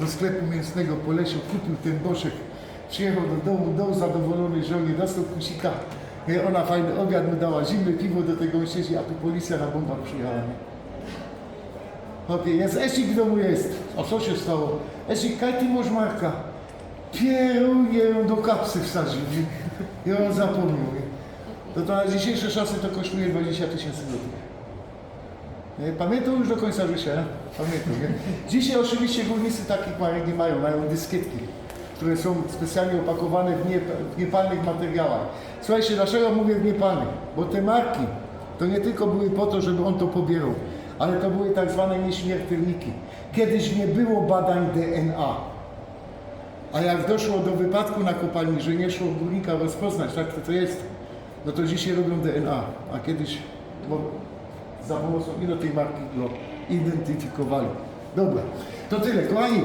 do sklepu mięsnego po lesie, kupił ten boszek, przyjechał do domu, dał zadowolony żonie, dostał kusika, i ona fajny obiad mu dała, zimne piwo do tego siedzi, a tu policja na bombach przyjechała. Okej, jest Esik w domu jest. A co się stało? Esik, kaj ty masz marka? Pieruję ją do kapsy wsadził. I on zapomniał. To, to na dzisiejsze czasy to kosztuje 20 tysięcy złotych. Nie, Pamiętam już do końca życia, pamiętam. Dzisiaj oczywiście górnicy takich marek nie mają, mają dyskietki, które są specjalnie opakowane w, nie, w niepalnych materiałach. Słuchajcie, dlaczego mówię w niepalnych? Bo te marki to nie tylko były po to, żeby on to pobierał, ale to były tak zwane nieśmiertelniki. Kiedyś nie było badań DNA. A jak doszło do wypadku na kopalni, że nie szło górnika rozpoznać, tak to, to jest, no to dzisiaj robią DNA, a kiedyś bo za pomocą ino tej marki go identyfikowali. Dobra, to tyle, kochani.